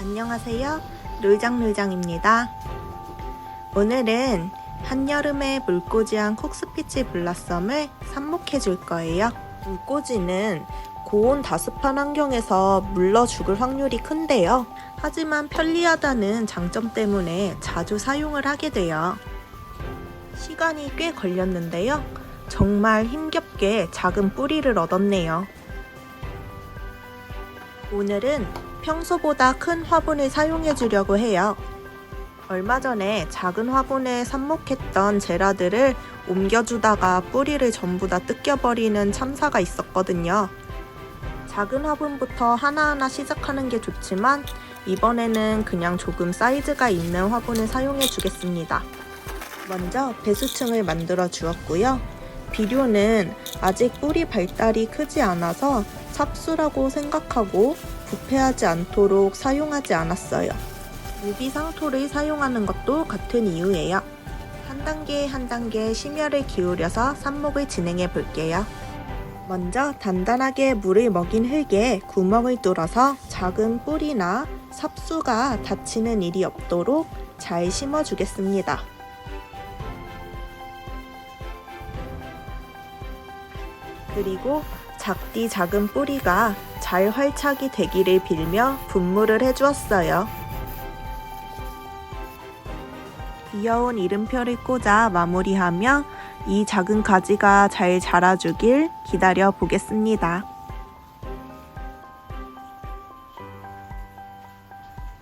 안녕하세요. 룰장룰장입니다. 오늘은 한여름에 물꽂이한 콕스피치 블라썸을 삽목해 줄 거예요. 물꽂이는 고온 다습한 환경에서 물러 죽을 확률이 큰데요. 하지만 편리하다는 장점 때문에 자주 사용을 하게 돼요. 시간이 꽤 걸렸는데요. 정말 힘겹게 작은 뿌리를 얻었네요. 오늘은 평소보다 큰 화분을 사용해 주려고 해요. 얼마 전에 작은 화분에 삽목했던 제라들을 옮겨주다가 뿌리를 전부 다 뜯겨버리는 참사가 있었거든요. 작은 화분부터 하나하나 시작하는 게 좋지만 이번에는 그냥 조금 사이즈가 있는 화분을 사용해 주겠습니다. 먼저 배수층을 만들어 주었고요. 비료는 아직 뿌리 발달이 크지 않아서 삽수라고 생각하고 부패하지 않도록 사용하지 않았어요. 유비상토를 사용하는 것도 같은 이유예요. 한 단계 한 단계 심혈을 기울여서 삽목을 진행해 볼게요. 먼저 단단하게 물을 먹인 흙에 구멍을 뚫어서 작은 뿌리나 삽수가 다치는 일이 없도록 잘 심어 주겠습니다. 그리고 작디 작은 뿌리가 잘 활착이 되기를 빌며 분무를 해주었어요. 귀여운 이름표를 꽂아 마무리하며 이 작은 가지가 잘 자라주길 기다려 보겠습니다.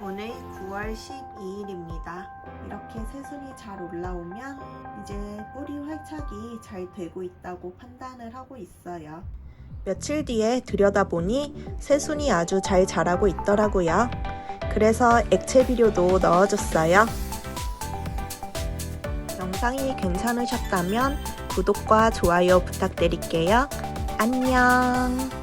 오늘 9월 12일입니다. 이렇게 새순이 잘 올라오면 이제 뿌리 활착이 잘 되고 있다고 판단을 하고 있어요. 며칠 뒤에 들여다보니 새순이 아주 잘 자라고 있더라고요. 그래서 액체 비료도 넣어줬어요. 영상이 괜찮으셨다면 구독과 좋아요 부탁드릴게요. 안녕!